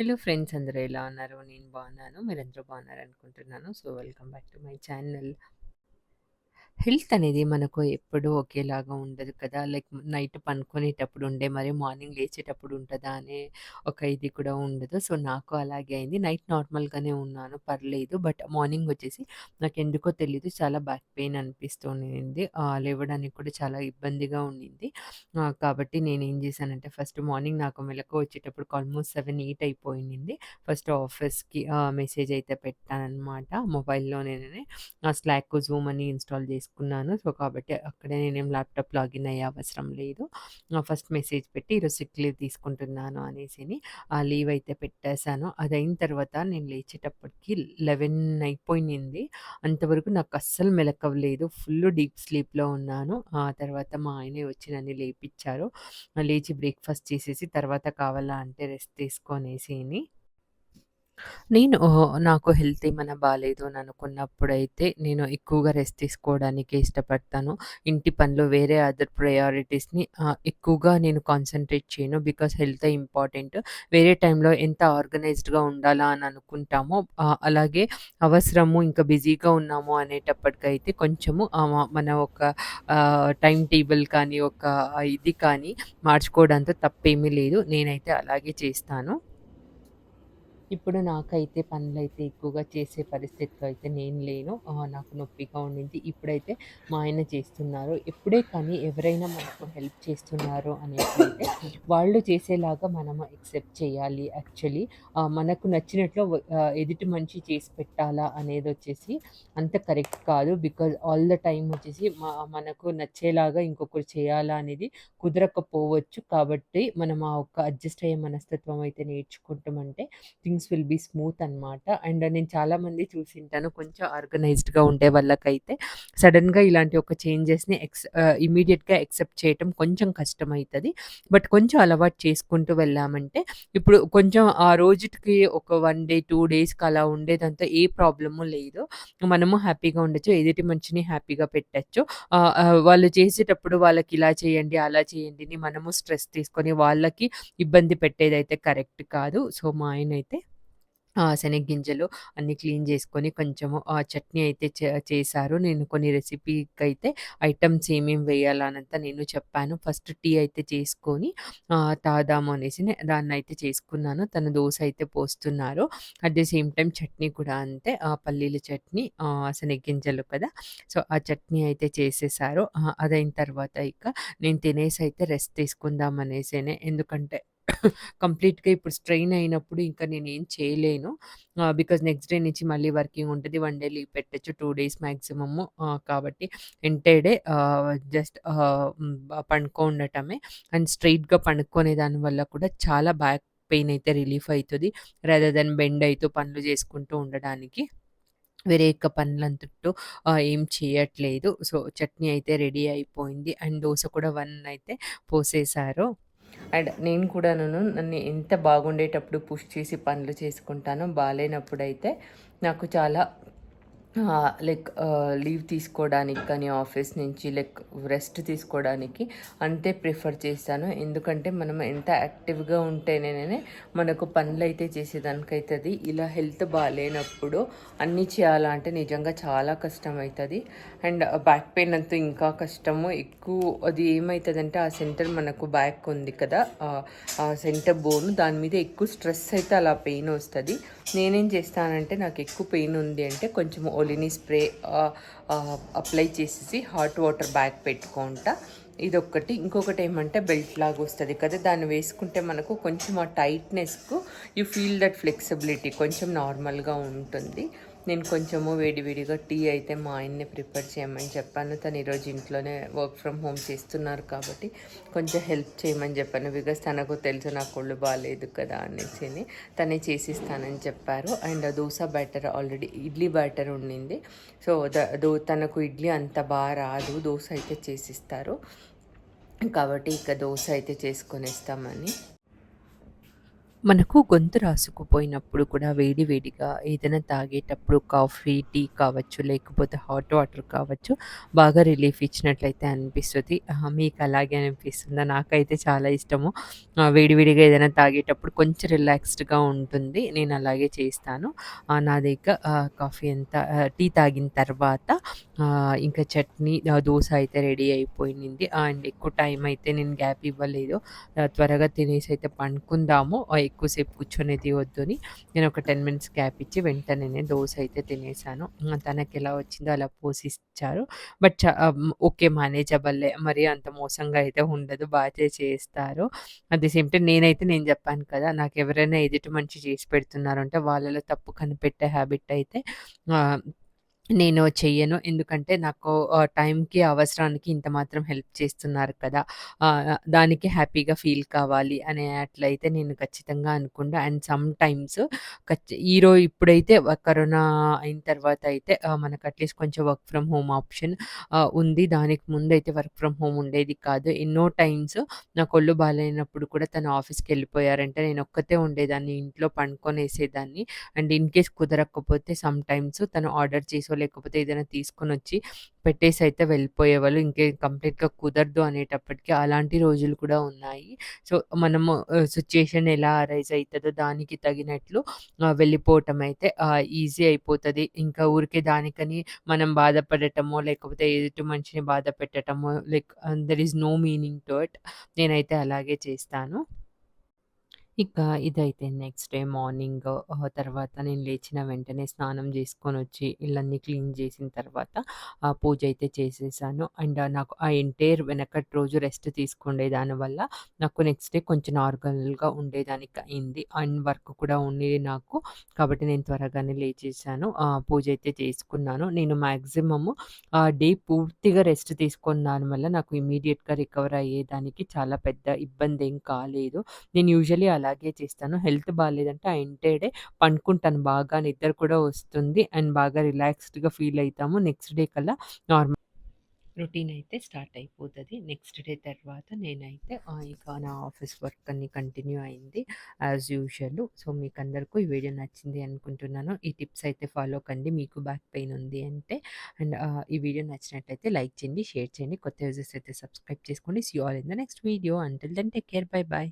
Hello friends అందరూ ఎలా ఉన్నారు? నేను బాగున్నాను. మీరందరూ బాగున్నారనుకుంటున్నాను. So, welcome back to my channel. Health అనేది మనకు ఎప్పుడూ ఒకేలాగా ఉండదు కదా! లైక్ నైట్ పనుకునేటప్పుడు ఉండే మరి మార్నింగ్ లేచేటప్పుడు ఉంటుందా అనే ఒక ఇది కూడా ఉండదు. సో, నాకు అలాగే అయింది. నైట్ నార్మల్‌గానే ఉన్నాను పర్లేదు. బట్ మార్నింగ్ వచ్చేసి నాకు ఎందుకో తెలియదు చాలా బ్యాక్ పెయిన్ అనిపిస్తూ ఉండింది. లేవడానికి కూడా చాలా ఇబ్బందిగా ఉండింది. కాబట్టి కాబట్టి ఏం చేశానంటే ఫస్ట్ మార్నింగ్ నాకు మెలకు వచ్చేటప్పుడు ఆల్మోస్ట్ 7, 8 అయిపోయింది. ఫస్ట్ ఆఫీస్‌కి మెసేజ్ అయితే పెట్టానన్నమాట మొబైల్‌లో నేనే ఆ స్లాక్, జూమ్ అని ఇన్‌స్టాల్ చేసుకున్నాను. సో, కాబట్టి అక్కడే నేనేం ల్యాప్‌టాప్ లాగిన్ అయ్యే అవసరం లేదు. ఫస్ట్ మెసేజ్ పెట్టి ఈరోజు సిక్ లీవ్ తీసుకుంటున్నాను అనేసి ఆ లీవ్ అయితే పెట్టేసాను. అయిన తర్వాత నేను లేచేటప్పటికి 11 అయిపోయింది. అంతవరకు నాకు అస్సలు మెలకవలేదు ఫుల్ డీప్ స్లీప్‌లో ఉన్నాను. ఆ తర్వాత మా ఆయనే వచ్చి నన్ను లేపించారు లేచి బ్రేక్‌ఫాస్ట్ చేసేసి తర్వాత కావాలా అంటే రెస్ట్ తీసుకొనేసి నేను నాకు హెల్త్ ఏమైనా బాగాలేదు అని అనుకున్నప్పుడైతే నేను ఎక్కువగా రెస్ట్ తీసుకోవడానికి ఇష్టపడతాను. ఇంటి పనులు వేరే అదర్ ప్రయారిటీస్‌ని ఆహ్, ఎక్కువగా నేను కాన్సంట్రేట్ చేయను. బికాజ్ హెల్తే ఇంపార్టెంట్. వేరే టైంలో ఎంత ఆర్గనైజ్డ్‌గా ఉండాలా అని అనుకుంటామో ఆహ్, అలాగే అవసరము ఇంకా బిజీగా ఉన్నాము అనేటప్పటికైతే కొంచెము మన ఒక ఆహ్, టైమ్ టేబుల్ కానీ, ఒక ఇది కానీ మార్చుకోవడంతో తప్పేమీ లేదు. నేనైతే అలాగే చేస్తాను. ఇప్పుడు నాకైతే పనులైతే ఎక్కువగా చేసే పరిస్థితిలో అయితే నేను లేను. నాకు నొప్పిగా ఉండింది. ఇప్పుడైతే మా ఆయన చేస్తున్నారు. ఎప్పుడే కానీ ఎవరైనా మనకు హెల్ప్ చేస్తున్నారు అనేట్లయితే వాళ్ళు చేసేలాగా మనం యాక్సెప్ట్ చేయాలి యాక్చువల్లీ. మనకు నచ్చినట్లు ఎదుటి మంచి చేసి పెట్టాలా అనేది వచ్చేసి అంత కరెక్ట్ కాదు. బికాజ్ ఆల్ ద టైం వచ్చేసి మా మనకు నచ్చేలాగా ఇంకొకరు చేయాలా అనేది కుదరకపోవచ్చు. కాబట్టి మనం ఆ ఒక్క అడ్జస్ట్ అయ్యే మనస్తత్వం అయితే నేర్చుకుంటామంటే థింగ్స్ విల్ బీ స్మూత్ అనమాట. అండ్ నేను చాలామంది చూసింటాను కొంచెం ఆర్గనైజ్డ్‌గా ఉండే వాళ్ళకైతే సడన్గా ఇలాంటి ఒక చేంజెస్‌ని ఎక్స్ ఇమీడియట్గా ఎక్సెప్ట్ యాక్సెప్ట్ చేయటం కొంచెం కష్టమవుతుంది బట్ కొంచెం అలవాటు చేసుకుంటూ వెళ్ళామంటే ఇప్పుడు కొంచెం ఆ రోజుకి ఒక వన్ డే, టూ డేస్‌కి అలా ఉండేదంతా ఏ ప్రాబ్లము లేదు. మనము హ్యాపీగా ఉండొచ్చు. ఎదుటి మనిషిని హ్యాపీగా పెట్టచ్చు వాళ్ళు చేసేటప్పుడు వాళ్ళకి ఇలా చేయండి, అలా చేయండి అని మనము స్ట్రెస్ తీసుకొని వాళ్ళకి ఇబ్బంది పెట్టేదైతే కరెక్ట్ కాదు. సో, మా ఆయన అయితే ఆహ్, శనగగింజలు అన్నీ క్లీన్ చేసుకొని కొంచెము ఆహ్, చట్నీ అయితే చే చేశారు. నేను కొన్ని రెసిపీకైతే ఐటెమ్స్ ఏమేమి వేయాలనంతా నేను చెప్పాను. ఫస్ట్ టీ అయితే చేసుకొని ఆహ్, తాగుదాము అనేసి దాన్నయితే చేసుకున్నాను. తను దోస అయితే పోస్తున్నారు. At the same time chutney కూడా అంతే. ఆహ్, పల్లీల చట్నీ ఆహ్, కదా! సో, ఆ చట్నీ అయితే చేసేశారు. ఆహ్, అదయిన తర్వాత ఇక నేను తినేసి అయితే రెస్ట్ తీసుకుందాం అనేసినే ఎందుకంటే కంప్లీట్‌గా ఇప్పుడు స్ట్రెయిన్ అయినప్పుడు ఇంకా నేను ఏం చేయలేను. బికాజ్ నెక్స్ట్ డే నుంచి మళ్ళీ వర్కింగ్ ఉంటుంది వన్ డే లీవ్ పెట్టచ్చు టూ డేస్ మ్యాక్సిమమ్ కాబట్టి ఎంటైర్ డే జస్ట్ పండుకో ఉండటమే. అండ్ స్ట్రెయిట్‌గా పండుకునే దాని వల్ల కూడా చాలా బ్యాక్ పెయిన్ అయితే రిలీఫ్ అవుతుంది రదర్ దెన్ బెండ్ అవుతూ పనులు చేసుకుంటూ ఉండడానికి. వేరే యొక్క పనులంతటూ ఏం చేయట్లేదు. సో, చట్నీ అయితే రెడీ అయిపోయింది. అండ్ దోశ కూడా వన్ అయితే పోసేశారు. అండ్ నేను కూడాను నన్ను ఎంత బాగుండేటప్పుడు పుష్ చేసి పనులు చేసుకుంటానో, బాలేనప్పుడైతే నాకు చాలా లైక్ లీవ్ తీసుకోవడానికి కానీ ఆఫీస్ నుంచి లైక్ రెస్ట్ తీసుకోవడానికి అంతే ప్రిఫర్ చేస్తాను. ఎందుకంటే మనం ఎంత యాక్టివ్‌గా ఉంటేనే మనకు పనులైతే అవుతుంది ఇలా హెల్త్ బాగాలేనప్పుడు అన్నీ చేయాలంటే నిజంగా చాలా కష్టం అవుతుంది అండ్ బ్యాక్ పెయిన్ అంతా ఇంకా కష్టము. ఎక్కువ అది ఏమవుతుందంటే ఆ సెంటర్ మనకు బ్యాక్ ఉంది కదా! ఆ సెంటర్ బోన్ దాని మీద ఎక్కువ స్ట్రెస్ అయితే అలా పెయిన్ వస్తుంది నేనేం చేస్తానంటే నాకు ఎక్కువ పెయిన్ ఉంది అంటే కొంచెం ఒలిని స్ప్రే అప్లై చేసేసి హాట్ వాటర్ బ్యాగ్ పెట్టుకుంటా. ఇదొక్కటి. ఇంకొకటి ఏమంటే బెల్ట్ లాగా వస్తుంది కదా! దాన్ని వేసుకుంటే మనకు కొంచెం ఆ టైట్‌నెస్‌కు యూ ఫీల్ దట్ ఫ్లెక్సిబిలిటీ కొంచెం నార్మల్‌గా ఉంటుంది. నేను కొంచెము వేడివేడిగా టీ అయితే మా ఆయన్ని ప్రిపేర్ చేయమని చెప్పాను. తను ఈరోజు ఇంట్లోనే వర్క్ ఫ్రమ్ హోమ్ చేస్తున్నారు కాబట్టి కొంచెం హెల్ప్ చేయమని చెప్పాను. బికాస్ తనకు తెలుసు నాకు కొళ్ళు బాగాలేదు కదా! అనేసి తనే చేసిస్తానని చెప్పారు. And dosa batter already idli batter ఉండింది. సో, దో తనకు ఇడ్లీ అంత బాగా రాదు. దోశ అయితే చేసిస్తారు. కాబట్టి ఇక దోశ అయితే చేసుకొని ఇస్తామని మనకు గొంతు రాసుకుపోయినప్పుడు కూడా వేడి వేడిగా ఏదైనా తాగేటప్పుడు కాఫీ, టీ కావచ్చు, లేకపోతే హాట్ వాటర్ కావచ్చు, బాగా రిలీఫ్ ఇచ్చినట్లయితే అనిపిస్తుంది మీకు అలాగే అనిపిస్తుందా? నాకైతే చాలా ఇష్టము. వేడివేడిగా ఏదైనా తాగేటప్పుడు కొంచెం రిలాక్స్డ్‌గా ఉంటుంది. నేను అలాగే చేస్తాను. నా దగ్గర కాఫీ అంతా టీ తాగిన తర్వాత ఇంకా చట్నీ దోశ అయితే రెడీ అయిపోయింది. అండ్ ఎక్కువ టైం అయితే నేను గ్యాప్ ఇవ్వలేదు. త్వరగా తినేసి అయితే పండుకుందాము. ఎక్కువసేపు కూర్చొనేది వద్దు అని నేను ఒక 10 మినిట్స్ గ్యాప్ ఇచ్చి వెంటనే దోశ అయితే తినేసాను. తనకి తనకెలా వచ్చిందో అలా పోసిచ్చారు. But okay మేనేజబుల్లే. మరి అంత మోసంగా అయితే ఉండదు. బాగా చేస్తారు. అట్ ది సేమ్ టైం నేనైతే నేను చెప్పాను కదా! నాకు ఎవరైనా ఎదుటి మంచి చేసి పెడుతున్నారు అంటే వాళ్ళలో తప్పు కనిపెట్టే హ్యాబిట్ అయితే నేను చెయ్యను. ఎందుకంటే నాకు ఆహ్, టైంకి, అవసరానికి ఇంత మాత్రం హెల్ప్ చేస్తున్నారు కదా! ఆహ్, దానికి హ్యాపీగా ఫీల్ కావాలి అనే అట్లయితే నేను ఖచ్చితంగా అనుకుంటా. అండ్ సమ్ టైమ్స్ ఖచ్చి ఈరో ఇప్పుడైతే వ కరోనా అయిన తర్వాత అయితే ఆహ్, మనకు అట్‌లీస్ట్ కొంచెం వర్క్ ఫ్రమ్ హోమ్ ఆప్షన్ ఆహ్, ఉంది. దానికి ముందైతే వర్క్ ఫ్రమ్ హోమ్ ఉండేది కాదు. ఎన్నో టైమ్స్ నాకు కొళ్ళు బాలేనప్పుడు కూడా తను ఆఫీస్‌కెళ్ళిపోయారంటే నేను ఒక్కతే ఉండేదాన్ని. ఇంట్లో పండుకొనేసేదాన్ని. అండ్ ఇన్ కేస్ కుదరకపోతే సమ్ టైమ్స్ తను ఆర్డర్ చేసో లేకపోతే ఏదైనా తీసుకొని వచ్చి పెట్టేసి అయితే వెళ్ళిపోయేవాళ్ళు. ఇంకే కంప్లీట్‌గా కుదరదు అనేటప్పటికీ అలాంటి రోజులు కూడా ఉన్నాయి. సో, మనము సిచ్యుయేషన్ ఎలా అరైజ్ అవుతుందో దానికి తగినట్లు వెళ్ళిపోవటం అయితే ఈజీ అయిపోతుంది ఇంకా ఊరికే దానికని మనం బాధపడటమో, లేకపోతే ఎదుటి మనిషిని బాధ పెట్టడమో like ah, is is no meaning to it. నేనైతే అలాగే చేస్తాను. ఇక ఇదైతే నెక్స్ట్ డే మార్నింగ్ ఆహ్, తర్వాత నేను లేచిన వెంటనే స్నానం జేసుకొనొచ్చి ఇళ్ళన్నీ క్లీన్ చేసిన తర్వాత ఆహ్, పూజ అయితే చేసేసాను. అండ్ నాకు ఆ ఎంటైర్ వెనకటి రోజు రెస్ట్ తీసుకుండే దానివల్ల నాకు నెక్స్ట్ డే కొంచెం నార్మల్‌గా ఉండేదానికి అయింది. అండ్ వర్క్ కూడా ఉండేది నాకు. కాబట్టి నేను త్వరగానే లేచేసాను. ఆహ్, పూజ అయితే చేసుకున్నాను. నేను మాక్సిమము ఆ డే పూర్తిగా రెస్ట్ తీసుకున్న దానివల్ల నాకు ఇమ్మీడియేట్‌గా రికవర్ అయ్యేదానికి చాలా పెద్ద ఇబ్బందేం కాలేదు. నేను యూజువల్లీ అలాగే చేస్తాను. హెల్త్ బాగాలేదంటే ఆ ఎంటైర్ డే పండుకుంటాను బాగా నిద్ర కూడా వస్తుంది. అండ్ బాగా రిలాక్స్డ్‌గా ఫీల్ అవుతాము నెక్స్ట్ డే కల్లా నార్మల్ రొటీన్ అయితే స్టార్ట్ అయిపోతుంది నెక్స్ట్ డే తర్వాత నేనైతే ఇక నా ఆఫీస్ వర్క్ అన్ని కంటిన్యూ అయింది యాజ్ యూజువల్. సో, మీకు అందరికీ ఈ వీడియో నచ్చింది అనుకుంటున్నాను. ఈ టిప్స్ అయితే ఫాలో కండి మీకు బ్యాక్ పెయిన్ ఉంది అంటే. అండ్ ఈ వీడియో నచ్చినట్లయితే లైక్ చేయండి, షేర్ చేయండి. కొత్త యూజర్స్ అయితే సబ్స్క్రైబ్ చేసుకోండి. See all in the next video. Until then take care. Bye bye